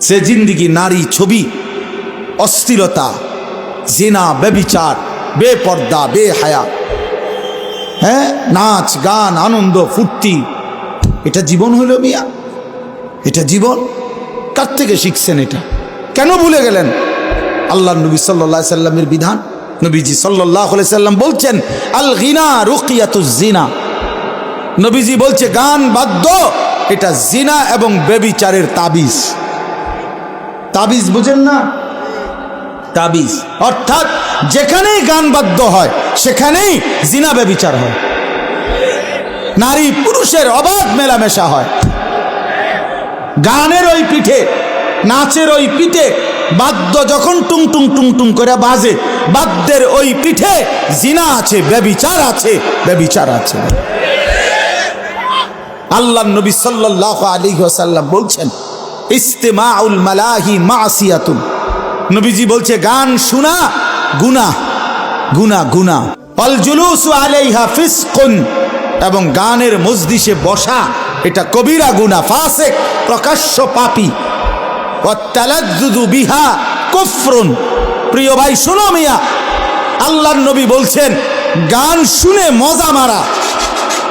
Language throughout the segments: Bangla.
সে জিন্দিগি, নারী, ছবি, অস্থিরতা, জেনা বেবিচার বেপর্দা, বেহায়া। হ্যাঁ? নাচ, গান, আনন্দ, ফুর্তি। এটা জীবন হলো মিয়া। এটা জীবন। কার থেকে শিখছেন এটা? কেন ভুলে গেলেন? আল্লাহ নবী সাল্লাহ সাল্লামের বিধান। নবীজি সাল্লাহ সাল্লাম বলছেন আল গিনা রুকিয়াতুজ জিনা। নবীজি বলছে, গান বাদ্য, এটা জিনা এবং বেবিচারের তাবিজ। তাবিজ বুঝেন না? তাবিজ। অর্থাৎ যেখানেই গান বাদ্য হয় সেখানেই জিনা বেবিচার হয়। নারী পুরুষের অবাধ মেলামেশা হয়। গানের ওই পিঠে নাচের ওই পিঠে বাদ্য যখন টুং টুং টুং টুং করে বাজে বাদ্যের ওই পিঠে জিনা আছে ব্যবিচার আছে ব্যবিচার আছে। আল্লাহ নবী সাল্লাহ আলী সাল্লাম বলছেন ইস্তেমাউল মালাহি মাসিয়াতুন। নবীজি বলছে, গান শোনা, গুনা গুনা গুনা। অল জুলুস আলাইহা ফিসকুন। এবং গানের মজদিসে বসা, এটা কবিরা গুনা, ফাসেক, প্রকাশ্য পাপি। বিহা কুফরুন। প্রিয় ভাই, শোনো মিয়া, আল্লাহর নবী বলছেন, গান শুনে মজা মারা।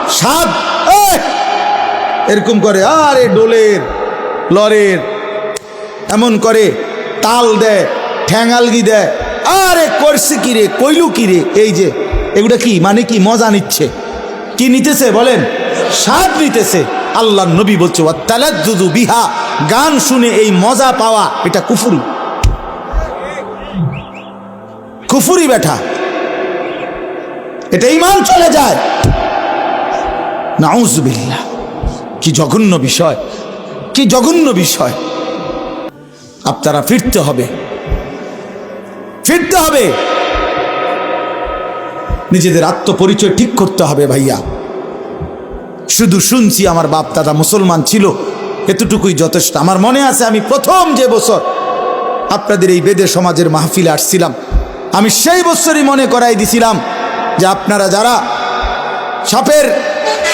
সাদ! এরকম করে, আরে, ডোলের। লরের। এমন করে তাল দেয়, ঠ্যাঙালগি দেয়। আরে করছে কি রে, কইলু কি রে? এই যে, এগুলো কি? মানে কি? মজা নিচ্ছে। কি নিতেছে বলেন? স্বাদ নিতেছে। আল্লাহ নবী বলছে ওয়াত্তালাজ্জুদু বিহা। গান শুনে এই মজা পাওয়া, এটা কুফুরি। কুফুরি বেঠা এটা ইমান চলে যায়। নাউজুবিল্লাহ। কি জঘন্য বিষয়। কি জঘন্য বিষয়? আপনারা ফিরতে হবে। ফিরতে হবে। নিজেদের আত্মপরিচয় ঠিক করতে হবে ভাইয়া। শুধু শুনছি আমার বাপ দাদা মুসলমান ছিল, এতটুকুই যথেষ্ট। আমার মনে আছে আমি প্রথম যে বছর আপনাদের এই বেদে সমাজের মাহফিলে আসছিলাম, আমি সেই বছরই মনে করাই দিছিলাম যে আপনারা যারা সাপের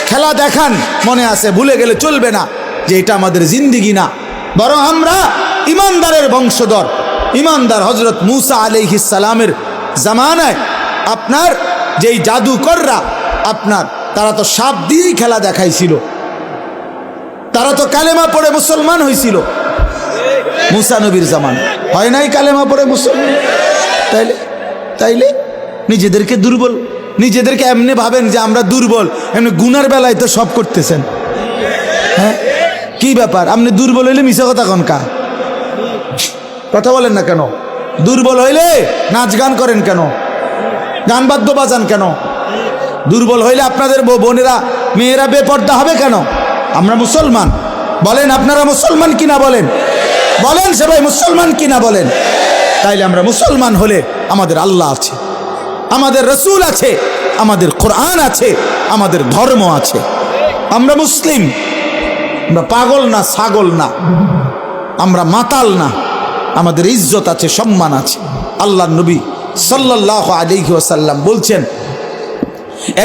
খেলা দেখান, মনে আছে ভুলে গেলে চলবে না। যে এটা আমাদের জিন্দিগি না। বরং আমরা ইমানদারের বংশধর। ইমানদার হজরত মুসা আলাইহিসালামের জামানায় আপনার যেই জাদুকররা, আপনার তারা তো সাপ দিয়েই খেলা দেখাইছিল। তারা তো কালেমা পড়ে মুসলমান হয়েছিল মুসা নবীর জামান। হয় নাই কালেমা পড়ে মুসলমান? তাইলে তাইলে নিজেদেরকে দুর্বল, নিজেদেরকে এমনি ভাবেন যে আমরা দুর্বল, এমনি গুনার বেলায় তো সব করতেছেন। হ্যাঁ? কি ব্যাপার? আপনি দুর্বল হইলে মিশা কথা কনকা কথা বলেন না কেন? দুর্বল হইলে নাচ গান করেন কেন? গান বাদ্য বাজান কেন? দুর্বল হইলে আপনাদের বোনেরা, মেয়েরা বেপর্দা হবে কেন? আমরা মুসলমান। বলেন, আপনারা মুসলমান কিনা বলেন? বলেন, সে ভাই মুসলমান কিনা বলেন? তাইলে আমরা মুসলমান হলে আমাদের আল্লাহ আছে, আমাদের রসুল আছে, আমাদের কোরআন আছে, আমাদের ধর্ম আছে। আমরা মুসলিম আমরা পাগল না, ছাগল না। আমরা মাতাল না। আমাদের ইজ্জত আছে, সম্মান আছে। আল্লাহ নবী সাল্লাহ আলিহি ওসাল্লাম বলছেন,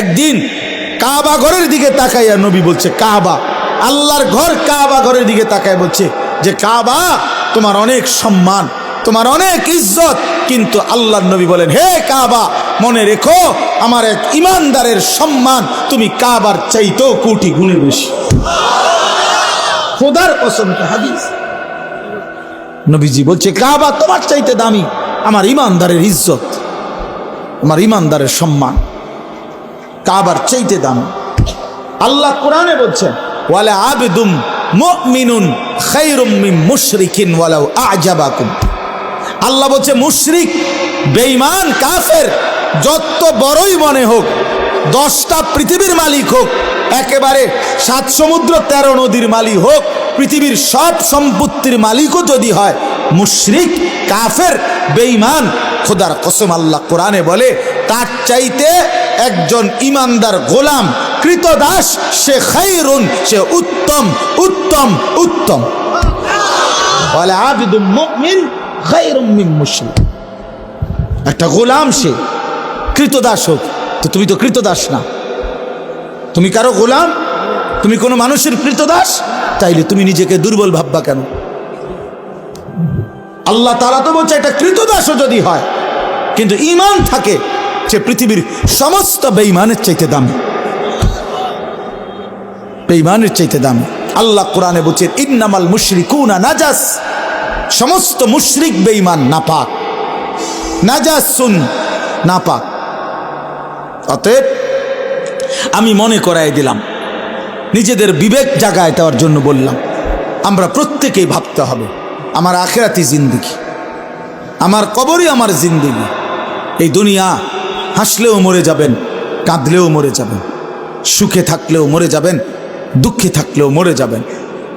একদিন কাবা ঘরের দিকে তাকাইয়া নবী বলছে, কাবা, আল্লাহর ঘর কাবা ঘরের দিকে তাকায় বলছে যে, কাবা, তোমার অনেক সম্মান, তোমার অনেক ইজ্জত, কিন্তু আল্লাহর নবী বলেন, হে কাবা, মনে রেখো, আমার এক ইমানদারের সম্মান, তুমি কাবার চাইতেও কোটি গুণে বেশি। খোদার পছন্দ, হাদিস। নবীজি বলছে, কাবা তোমার চাইতে দামি, আমার ইমানদারের ইজ্জত, আমার ইমানদারের সম্মান। কাবার চাইতে দামি। আল্লাহ কোরআনে বলছেন ওয়ালা আবেদুম মুমিনুন খায়রুম মিন মুশরিকিন ওয়ালাউ আজাবাকুম। আল্লাহ বলছে, মুশরিক, বেঈমান, কাফের, যত বড়ই মনে হোক, দশটা পৃথিবীর মালিক হোক, একেবারে সাত সমুদ্র তেরো নদীর মালিক হোক পৃথিবীর সব সম্পত্তির মালিকও যদি হয়, মুশরিক, কাফের, বেঈমান, খোদার কসম আল্লাহ কোরআনে বলে, তার চাইতে একজন ইমানদার গোলাম, কৃতদাস, সে খাইরুন, সে উত্তম উত্তম উত্তম। বলে আবিদুম একটা গোলাম সে, কৃতদাস হোক, তো তুমি তো কৃতদাস না। তুমি কারও গোলাম? তুমি কোনো মানুষের কৃতদাস? তাইলে তুমি নিজেকে দুর্বল ভাববা কেন? আল্লাহ তারা তো বলছে, একটা কৃতদাসও যদি হয়, কিন্তু ইমান থাকে সে পৃথিবীর সমস্ত বেঈমানের চাইতে দামি। বেঈমানের চাইতে দামি। আল্লাহ কোরআনে বলছেন ইন্নামাল মুশরিকুনা নাজাস। সমস্ত মুশরিক বেঈমান নাপাক। শুন নাপাক। অতএব আমি মনে করাই দিলাম নিজেদের বিবেক জাগায় দেওয়ার জন্য বললাম, আমরা প্রত্যেকেই ভাবতে হবে, আমার আখেরাতি জিন্দিগি, আমার কবরই আমার জিন্দিগি। এই দুনিয়া হাসলেও মরে যাবেন, কাঁদলেও মরে যাবেন, সুখে থাকলেও মরে যাবেন, দুঃখে থাকলেও মরে যাবেন।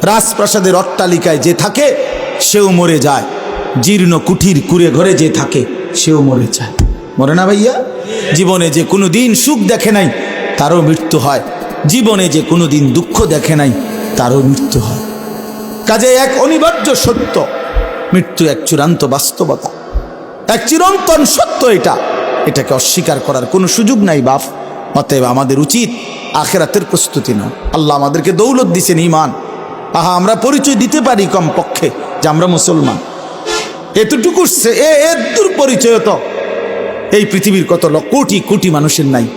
রাজপ্রাসাদের অট্টালিকায় যে থাকে, সেও মরে যায়। জীর্ণ কুঠির কুড়ে ঘরে যে থাকে, সেও মরে যায়। মরে না ভাইয়া? জীবনে যে কোনো দিন সুখ দেখে নাই, তারও মৃত্যু হয়। জীবনে যে কোনো দিন দুঃখ দেখে নাই, তারও মৃত্যু হয়। কাজে এক অনিবার্য সত্য, মৃত্যু এক চূড়ান্ত বাস্তবতা। এক চিরন্তন সত্য এটা। এটাকে অস্বীকার করার কোনো সুযোগ নাই, বাপ। অতএব আমাদের উচিত আখেরাতের প্রস্তুতি না আল্লাহ আমাদেরকে দৌলত দিছেন ইমান আহা, আমরা পরিচয় দিতে পারি কম পক্ষে যে আমরা মুসলমান। এতটুকু এর পরিচয় তো। এই পৃথিবীর কত কোটি কোটি মানুষের নাই।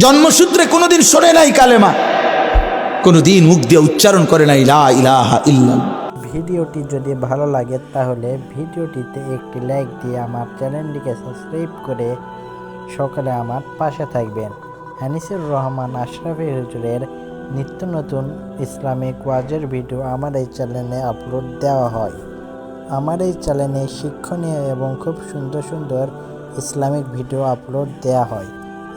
জন্মসূত্রে কোনোদিন শোনে নাই কালেমা। কোনোদিন মুখ দিয়ে উচ্চারণ করে নাই, লা ইলাহা ভিডিওটি যদি ভালো লাগে তাহলে ভিডিওটিতে একটি লাইক দিয়ে আমার চ্যানেলটিকে সাবস্ক্রাইব করে সকালে আমার পাশে থাকবেন। হানিসুর রহমান আশরাফি হুজুরের নিত্য নতুন ইসলামিক ওয়াজের ভিডিও আমার এই চ্যানেলে আপলোড দেওয়া হয়। আমার এই চ্যানেলে শিক্ষণীয় এবং খুব সুন্দর সুন্দর ইসলামিক ভিডিও আপলোড দেওয়া হয়।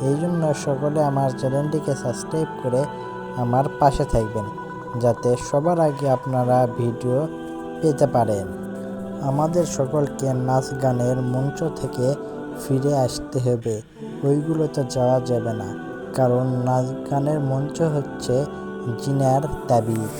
এই জন্য সকলে আমার চ্যানেলটিকে সাবস্ক্রাইব করে আমার পাশে থাকবেন, যাতে সবার আগে আপনারা ভিডিও পেতে পারেন। আমাদের সকলকে নাচ গানের মঞ্চ থেকে ফিরে আসতে হবে। ওইগুলোতে যাওয়া যাবে না, কারণ নাচ গানের মঞ্চ হচ্ছে জিনার তাবিজ